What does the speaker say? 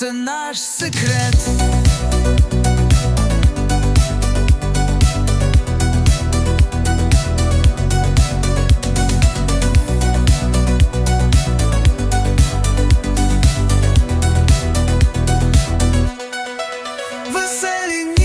це наш секрет. Веселі